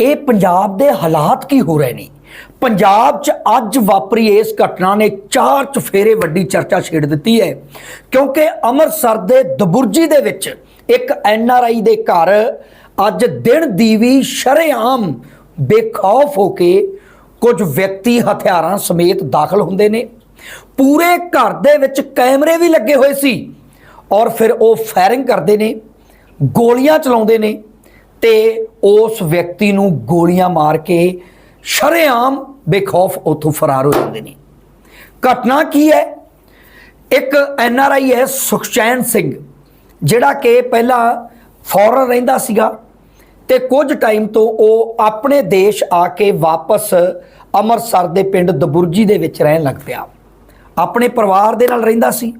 ਇਹ ਪੰਜਾਬ ਦੇ ਹਾਲਾਤ ਕੀ ਹੋ ਰਹੇ ਨੇ? ਪੰਜਾਬ 'ਚ ਅੱਜ ਵਾਪਰੀ ਇਸ ਘਟਨਾ ਨੇ ਚਾਰ ਚਫੇਰੇ ਵੱਡੀ ਚਰਚਾ ਛੇੜ ਦਿੱਤੀ ਹੈ। ਕਿਉਂਕਿ ਅੰਮ੍ਰਿਤਸਰ ਦੇ ਦਬੁਰਜੀ ਦੇ ਵਿੱਚ ਇੱਕ ਐਨ ਆਰ ਆਈ ਦੇ ਘਰ ਅੱਜ ਦਿਨ ਦੀ ਵੀ ਸ਼ਰੇਆਮ ਬੇਖੌਫ ਹੋ ਕੇ ਕੁਝ ਵਿਅਕਤੀ ਹਥਿਆਰਾਂ ਸਮੇਤ ਦਾਖਲ ਹੁੰਦੇ ਨੇ। ਪੂਰੇ ਘਰ ਦੇ ਵਿੱਚ ਕੈਮਰੇ ਵੀ ਲੱਗੇ ਹੋਏ ਸੀ ਔਰ ਫਿਰ ਉਹ ਫਾਇਰਿੰਗ ਕਰਦੇ ਨੇ, ਗੋਲੀਆਂ ਚਲਾਉਂਦੇ ਨੇ। ਤੇ ਉਸ ਵਿਅਕਤੀ ਨੂੰ ਗੋਲੀਆਂ ਮਾਰ ਕੇ ਸ਼ਰੇਆਮ ਬੇਖੌਫ ਉੱਥੋਂ ਫਰਾਰ ਹੋ ਜਾਂਦੇ ਨੇ। ਘਟਨਾ ਕੀ ਹੈ? ਇੱਕ ਐਨ ਆਰ ਆਈ ਹੈ ਸੁਖਚੈਨ ਸਿੰਘ, ਜਿਹੜਾ ਕਿ ਪਹਿਲਾਂ ਫੌਰਨ ਰਹਿੰਦਾ ਸੀਗਾ ਤੇ ਕੁਝ ਟਾਈਮ ਤੋਂ ਉਹ ਆਪਣੇ ਦੇਸ਼ ਆ ਕੇ ਵਾਪਸ ਅੰਮ੍ਰਿਤਸਰ ਦੇ ਪਿੰਡ ਦਬੁਰਜੀ ਦੇ ਵਿੱਚ ਰਹਿਣ ਲੱਗ ਪਿਆ। ਆਪਣੇ ਪਰਿਵਾਰ ਦੇ ਨਾਲ ਰਹਿੰਦਾ ਸੀ।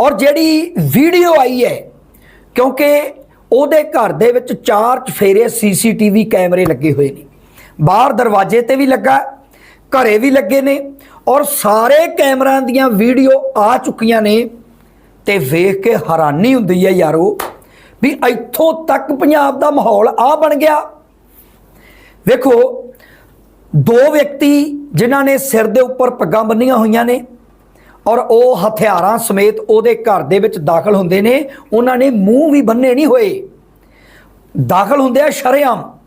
ਔਰ ਜਿਹੜੀ ਵੀਡੀਓ ਆਈ ਹੈ, ਕਿਉਂਕਿ ਉਹਦੇ ਘਰ ਦੇ ਵਿੱਚ ਚਾਰ ਚਫੇਰੇ ਸੀਸੀਟੀਵੀ ਕੈਮਰੇ ਲੱਗੇ ਹੋਏ ਨੇ। ਬਾਹਰ ਦਰਵਾਜ਼ੇ ਤੇ ਵੀ ਲੱਗਾ, ਘਰੇ ਵੀ ਲੱਗੇ ਨੇ ਔਰ ਸਾਰੇ ਕੈਮਰਿਆਂ ਦੀਆਂ ਵੀਡੀਓ ਆ ਚੁੱਕੀਆਂ ਨੇ ਤੇ ਵੇਖ ਕੇ ਹੈਰਾਨੀ ਹੁੰਦੀ ਹੈ ਯਾਰੋ ਵੀ ਇੱਥੋਂ ਤੱਕ ਪੰਜਾਬ ਦਾ ਮਾਹੌਲ ਆ ਬਣ ਗਿਆ। ਵੇਖੋ, ਦੋ ਵਿਅਕਤੀ ਜਿਨ੍ਹਾਂ ਨੇ ਸਿਰ ਦੇ ਉੱਪਰ ਪੱਗਾਂ ਬੰਨੀਆਂ ਹੋਈਆਂ ਨੇ ਔਰ ਉਹ ਹਥਿਆਰਾਂ ਸਮੇਤ ਉਹਦੇ ਘਰ ਦੇ ਵਿੱਚ ਦਾਖਲ ਹੁੰਦੇ ਨੇ। ਉਹਨਾਂ ਨੇ ਮੂੰਹ ਵੀ ਬੰਨੇ ਨਹੀਂ ਹੋਏ। ਦਾਖਲ ਹੁੰਦੇ ਆ ਸ਼ਰੇਆਮ।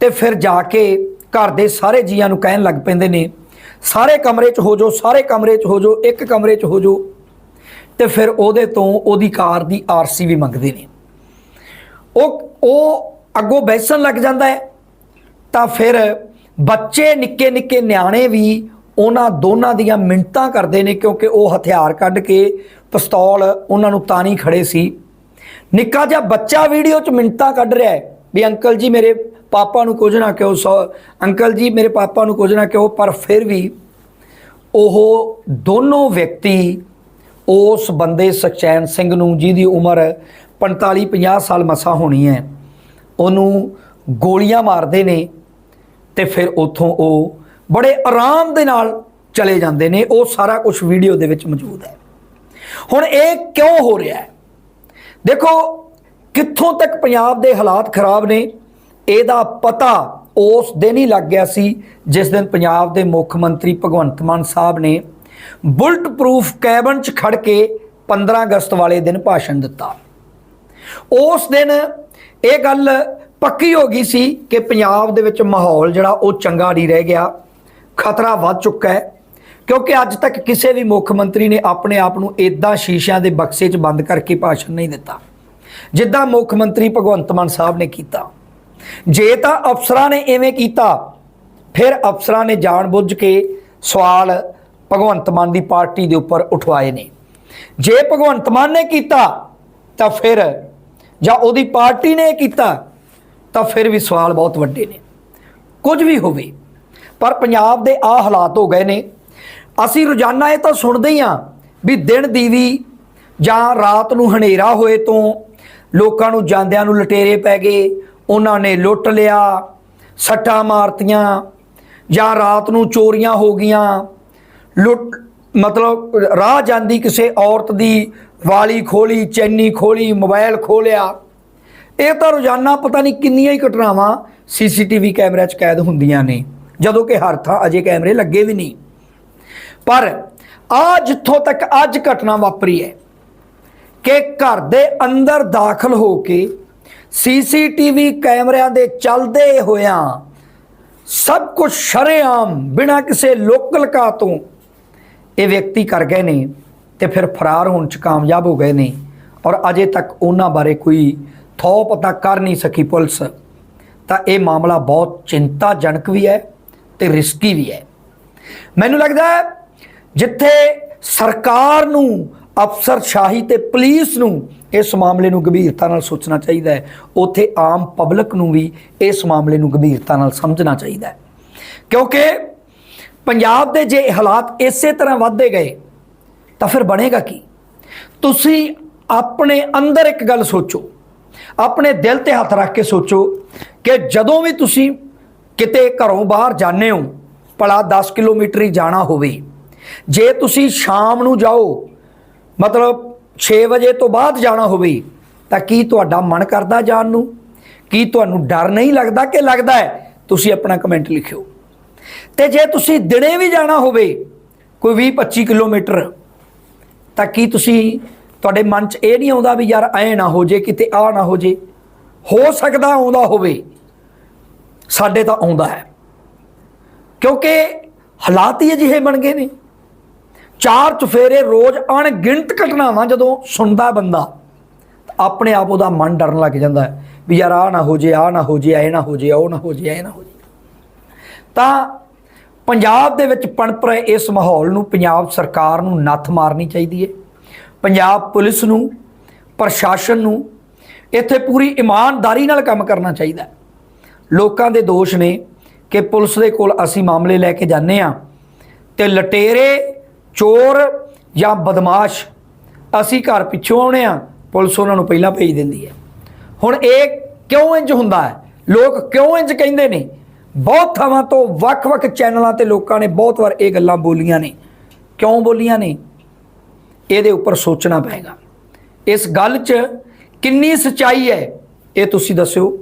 ਤੇ ਫਿਰ ਜਾ ਕੇ ਘਰ ਦੇ ਸਾਰੇ ਜੀਆਂ ਨੂੰ ਕਹਿਣ ਲੱਗ ਪੈਂਦੇ ਨੇ, ਸਾਰੇ ਕਮਰੇ 'ਚ ਹੋ ਜਾਓ, ਸਾਰੇ ਕਮਰੇ 'ਚ ਹੋ ਜਾਓ, ਇੱਕ ਕਮਰੇ 'ਚ ਹੋ ਜਾਓ। ਤੇ ਫਿਰ ਉਹਦੇ ਤੋਂ ਉਹਦੀ ਕਾਰ ਦੀ ਆਰਸੀ ਵੀ ਮੰਗਦੇ ਨੇ। ਉਹ ਉਹ ਅੱਗੋਂ ਬੈਸਣ ਲੱਗ ਜਾਂਦਾ ਹੈ। ਤਾਂ ਫਿਰ ਬੱਚੇ ਨਿੱਕੇ ਨਿੱਕੇ ਨਿਆਣੇ ਵੀ ਉਹਨਾਂ ਦੋਨਾਂ ਦੀਆਂ ਮਿੰਟਾਂ ਕਰਦੇ ਨੇ ਕਿਉਂਕਿ ਉਹ ਹਥਿਆਰ ਕੱਢ ਕੇ ਪਿਸਤੌਲ ਉਹਨਾਂ ਨੂੰ ਤਾਣੀ ਖੜੇ ਸੀ। ਨਿੱਕਾ ਜਿਹਾ ਬੱਚਾ ਵੀਡੀਓ 'ਚ ਮਿੰਟਾਂ ਕੱਢ ਰਿਹਾ ਹੈ ਵੀ ਅੰਕਲ ਜੀ ਮੇਰੇ ਪਾਪਾ ਨੂੰ ਕੁਝ ਨਾ ਕਿਉਂ ਸੌ, ਅੰਕਲ ਜੀ ਮੇਰੇ ਪਾਪਾ ਨੂੰ ਕੁਝ ਨਾ ਕਿਉਂ, ਪਰ ਫਿਰ ਵੀ ਉਹ ਦੋਨੋਂ ਵਿਅਕਤੀ ਉਸ ਬੰਦੇ ਸਚੈਨ ਸਿੰਘ ਨੂੰ ਜਿਹਦੀ ਉਮਰ 45 50 ਸਾਲ ਮਸਾ ਹੋਣੀ ਹੈ, ਉਹਨੂੰ ਗੋਲੀਆਂ ਮਾਰਦੇ ਨੇ ਤੇ ਫਿਰ ਉੱਥੋਂ ਉਹ ਬੜੇ ਆਰਾਮ ਦੇ ਨਾਲ ਚਲੇ ਜਾਂਦੇ ਨੇ, ਉਹ ਸਾਰਾ ਕੁਝ ਵੀਡੀਓ ਦੇ ਵਿੱਚ ਮੌਜੂਦ ਹੈ। ਹੁਣ ਇਹ ਕਿਉਂ ਹੋ ਰਿਹਾ ਹੈ? ਦੇਖੋ, ਕਿੱਥੋਂ ਤੱਕ ਪੰਜਾਬ ਦੇ ਹਾਲਾਤ ਖਰਾਬ ਨੇ, ਇਹਦਾ ਪਤਾ ਉਸ ਦਿਨ ਹੀ ਲੱਗ ਗਿਆ ਸੀ, ਜਿਸ ਦਿਨ ਪੰਜਾਬ ਦੇ ਮੁੱਖ ਮੰਤਰੀ ਭਗਵੰਤ ਮਾਨ ਸਾਹਿਬ ਨੇ ਬੁਲਟ ਪ੍ਰੂਫ ਕੈਬਨ 'ਚ ਖੜ ਕੇ 15 ਅਗਸਤ ਵਾਲੇ ਦਿਨ ਭਾਸ਼ਣ ਦਿੱਤਾ। ਉਸ ਦਿਨ ਇਹ ਗੱਲ ਪੱਕੀ ਹੋ ਗਈ ਸੀ ਕਿ ਪੰਜਾਬ ਦੇ ਵਿੱਚ ਮਾਹੌਲ ਜਿਹੜਾ ਉਹ ਚੰਗਾ ਨਹੀਂ ਰਹਿ ਗਿਆ। ਖਤਰਾ ਵੱਧ ਚੁੱਕਾ ਹੈ। ਕਿਉਂਕਿ ਅੱਜ ਤੱਕ ਕਿਸੇ ਵੀ ਮੁੱਖ ਮੰਤਰੀ ਨੇ ਆਪਣੇ ਆਪ ਨੂੰ ਇਦਾਂ ਸ਼ੀਸ਼ਿਆਂ ਦੇ ਬਕਸੇ 'ਚ ਬੰਦ ਕਰਕੇ ਭਾਸ਼ਣ ਨਹੀਂ ਦਿੱਤਾ, ਜਿੱਦਾਂ ਮੁੱਖ ਮੰਤਰੀ ਭਗਵੰਤ ਮਾਨ ਸਾਹਿਬ ਨੇ ਕੀਤਾ। ਜੇ ਤਾਂ ਅਫਸਰਾਂ ਨੇ ਐਵੇਂ ਕੀਤਾ, ਫਿਰ ਅਫਸਰਾਂ ਨੇ ਜਾਣਬੁੱਝ ਕੇ ਸਵਾਲ ਭਗਵੰਤ ਮਾਨ ਦੀ ਪਾਰਟੀ ਦੇ ਉੱਪਰ ਉਠਵਾਏ ਨੇ। ਜੇ ਭਗਵੰਤ ਮਾਨ ਨੇ ਕੀਤਾ, ਤਾਂ ਫਿਰ, ਜਾਂ ਉਹਦੀ ਪਾਰਟੀ ਨੇ ਕੀਤਾ, ਤਾਂ ਫਿਰ ਵੀ ਸਵਾਲ ਬਹੁਤ ਵੱਡੇ ਨੇ। ਕੁਝ ਵੀ ਹੋਵੇ ਪਰ ਪੰਜਾਬ ਦੇ ਆ ਹਾਲਾਤ ਹੋ ਗਏ ਨੇ। ਅਸੀਂ ਰੋਜ਼ਾਨਾ ਇਹ ਤਾਂ ਸੁਣਦੇ ਹੀ ਆ ਵੀ ਦਿਨ ਦੀ ਵੀ ਜਾਂ ਰਾਤ ਨੂੰ ਹਨੇਰਾ ਹੋਏ ਤੋਂ ਲੋਕਾਂ ਨੂੰ ਜਾਂਦਿਆਂ ਨੂੰ ਲਟੇਰੇ ਪੈ ਗਏ, ਉਹਨਾਂ ਨੇ ਲੁੱਟ ਲਿਆ, ਸੱਟਾਂ ਮਾਰਤੀਆਂ ਜਾਂ ਰਾਤ ਨੂੰ ਚੋਰੀਆਂ ਹੋ ਗਈਆਂ। ਲੁੱਟ ਮਤਲਬ ਰਾਹ ਜਾਂਦੀ ਕਿਸੇ ਔਰਤ ਦੀ ਵਾਲੀ ਖੋਲੀ, ਚੈਨੀ ਖੋਲੀ, ਮੋਬਾਈਲ ਖੋਲਿਆ। ਇਹ ਤਾਂ ਰੋਜ਼ਾਨਾ ਪਤਾ ਨਹੀਂ ਕਿੰਨੀਆਂ ਹੀ ਘਟਨਾਵਾਂ ਸੀਸੀਟੀਵੀ ਕੈਮਰੇ 'ਚ ਕੈਦ ਹੁੰਦੀਆਂ ਨੇ। ਜਦੋਂ ਕਿ ਹਰ ਥਾਂ ਅਜੇ ਕੈਮਰੇ ਲੱਗੇ ਵੀ ਨਹੀਂ। ਪਰ ਆ ਜਿੱਥੋਂ ਤੱਕ ਅੱਜ ਘਟਨਾ ਵਾਪਰੀ ਹੈ ਕਿ ਘਰ ਦੇ ਅੰਦਰ ਦਾਖਲ ਹੋ ਕੇ ਸੀਸੀਟੀਵੀ ਕੈਮਰਿਆਂ ਦੇ ਚੱਲਦੇ ਹੋਇਆਂ ਸਭ ਕੁਝ ਸ਼ਰੇਆਮ ਬਿਨਾਂ ਕਿਸੇ ਲੋਕਲ ਕਾ ਤੋਂ ਇਹ ਵਿਅਕਤੀ ਕਰ ਗਏ ਨੇ ਤੇ ਫਿਰ ਫਰਾਰ ਹੋਣ ਚ ਕਾਮਯਾਬ ਹੋ ਗਏ ਨੇ ਔਰ ਅਜੇ ਤੱਕ ਉਹਨਾਂ ਬਾਰੇ ਕੋਈ ਥੋ ਪਤਾ ਕਰ ਨਹੀਂ ਸਕੀ ਪੁਲਿਸ। ਤਾਂ ਇਹ ਮਾਮਲਾ ਬਹੁਤ ਚਿੰਤਾਜਨਕ ਵੀ ਹੈ ਤੇ ਰਿਸਕੀ ਵੀ ਹੈ। ਮੈਨੂੰ ਲੱਗਦਾ ਹੈ, ਜਿੱਥੇ ਸਰਕਾਰ ਨੂੰ ਅਫਸਰਸ਼ਾਹੀ ਤੇ ਪੁਲਿਸ ਨੂੰ ਇਸ ਮਾਮਲੇ ਨੂੰ ਗੰਭੀਰਤਾ ਨਾਲ ਸੋਚਣਾ ਚਾਹੀਦਾ ਹੈ, ਉੱਥੇ ਆਮ ਪਬਲਿਕ ਨੂੰ ਵੀ ਇਸ ਮਾਮਲੇ ਨੂੰ ਗੰਭੀਰਤਾ ਨਾਲ ਸਮਝਣਾ ਚਾਹੀਦਾ ਹੈ। ਕਿਉਂਕਿ ਪੰਜਾਬ ਦੇ ਜੇ ਹਾਲਾਤ ਇਸੇ ਤਰ੍ਹਾਂ ਵਧਦੇ ਗਏ, ਤਾਂ ਫਿਰ ਬਣੇਗਾ ਕੀ? ਤੁਸੀਂ ਆਪਣੇ ਅੰਦਰ ਇੱਕ ਗੱਲ ਸੋਚੋ, ਆਪਣੇ ਦਿਲ ਤੇ ਹੱਥ ਰੱਖ ਕੇ ਸੋਚੋ ਕਿ ਜਦੋਂ ਵੀ ਤੁਸੀਂ ਕਿਤੇ ਘਰੋਂ ਬਾਹਰ ਜਾਂਦੇ ਹੋ, ਭਲਾ 10 ਕਿਲੋਮੀਟਰ ਹੀ ਜਾਣਾ ਹੋਵੇ। ਜੇ ਤੁਸੀਂ ਸ਼ਾਮ ਨੂੰ ਜਾਓ, ਮਤਲਬ 6 ਵਜੇ ਤੋਂ ਬਾਅਦ ਜਾਣਾ ਹੋਵੇ, ਤਾਂ ਕੀ ਤੁਹਾਡਾ ਮਨ ਕਰਦਾ ਜਾਣ ਨੂੰ? ਕੀ ਤੁਹਾਨੂੰ ਡਰ ਨਹੀਂ ਲੱਗਦਾ ਕਿ ਲੱਗਦਾ ਹੈ, ਤੁਸੀਂ ਆਪਣਾ ਕਮੈਂਟ ਲਿਖਿਓ। ਤੇ ਜੇ ਤੁਸੀਂ ਦਿਨੇ ਵੀ ਜਾਣਾ ਹੋਵੇ, ਕੋਈ 20 25 ਕਿਲੋਮੀਟਰ, ਤਾਂ ਕੀ ਤੁਸੀਂ ਤੁਹਾਡੇ ਮਨ 'ਚ ਇਹ ਨਹੀਂ ਆਉਂਦਾ ਵੀ ਯਾਰ ਐ ਨਾ ਹੋ ਜੇ, ਕਿਤੇ ਆ ਨਾ ਹੋ ਜੇ? ਹੋ ਸਕਦਾ ਆਉਂਦਾ ਹੋਵੇ। ਸਾਡੇ ਤਾਂ ਆਉਂਦਾ ਹੈ। ਕਿਉਂਕਿ ਹਾਲਾਤ ਹੀ ਅਜਿਹੇ ਬਣ ਗਏ ਨੇ। ਚਾਰ ਚੁਫੇਰੇ ਰੋਜ਼ ਅਣਗਿਣਤ ਘਟਨਾਵਾਂ ਜਦੋਂ ਸੁਣਦਾ ਬੰਦਾ, ਤਾਂ ਆਪਣੇ ਆਪ ਉਹਦਾ ਮਨ ਡਰਨ ਲੱਗ ਜਾਂਦਾ ਹੈ ਵੀ ਯਾਰ ਆ ਨਾ ਹੋ ਜੇ ਆ ਨਾ ਹੋ ਜੇ ਐ ਨਾ ਹੋ ਜੇ, ਉਹ ਨਾ ਹੋ ਜੇ ਐ ਨਾ ਹੋ ਜੇ। ਤਾਂ ਪੰਜਾਬ ਦੇ ਵਿੱਚ ਪਣਪ ਰਹੇ ਇਸ ਮਾਹੌਲ ਨੂੰ ਪੰਜਾਬ ਸਰਕਾਰ ਨੂੰ ਨੱਥ ਮਾਰਨੀ ਚਾਹੀਦੀ ਹੈ। ਪੰਜਾਬ ਪੁਲਿਸ ਨੂੰ, ਪ੍ਰਸ਼ਾਸਨ ਨੂੰ ਇੱਥੇ ਪੂਰੀ ਇਮਾਨਦਾਰੀ ਨਾਲ ਕੰਮ ਕਰਨਾ ਚਾਹੀਦਾ ਹੈ। ਲੋਕਾਂ ਦੇ ਦੋਸ਼ ਨੇ ਕਿ ਪੁਲਿਸ ਦੇ ਕੋਲ ਅਸੀਂ ਮਾਮਲੇ ਲੈ ਕੇ ਜਾਂਦੇ ਆ ਤੇ ਲਟੇਰੇ, ਚੋਰ ਜਾਂ ਬਦਮਾਸ਼ ਅਸੀਂ ਘਰ ਪਿੱਛੋਂ ਆਉਣੇ ਆ ਪੁਲਿਸ ਉਹਨਾਂ ਨੂੰ ਪਹਿਲਾਂ ਭੇਜ ਦਿੰਦੀ ਹੈ। ਹੁਣ ਇਹ ਕਿਉਂ ਇੰਜ ਹੁੰਦਾ ਹੈ? ਲੋਕ ਕਿਉਂ ਇੰਜ ਕਹਿੰਦੇ ਨੇ? ਬਹੁਤ ਥਾਵਾਂ ਤੋਂ ਵੱਖ-ਵੱਖ ਚੈਨਲਾਂ ਤੇ ਲੋਕਾਂ ਨੇ ਬਹੁਤ ਵਾਰ ਇਹ ਗੱਲਾਂ ਬੋਲੀਆਂ ਨੇ। ਕਿਉਂ ਬੋਲੀਆਂ ਨੇ? ਇਹਦੇ ਉੱਪਰ ਸੋਚਣਾ ਪਏਗਾ। ਇਸ ਗੱਲ 'ਚ ਕਿੰਨੀ ਸਚਾਈ ਹੈ, ਇਹ ਤੁਸੀਂ ਦੱਸਿਓ।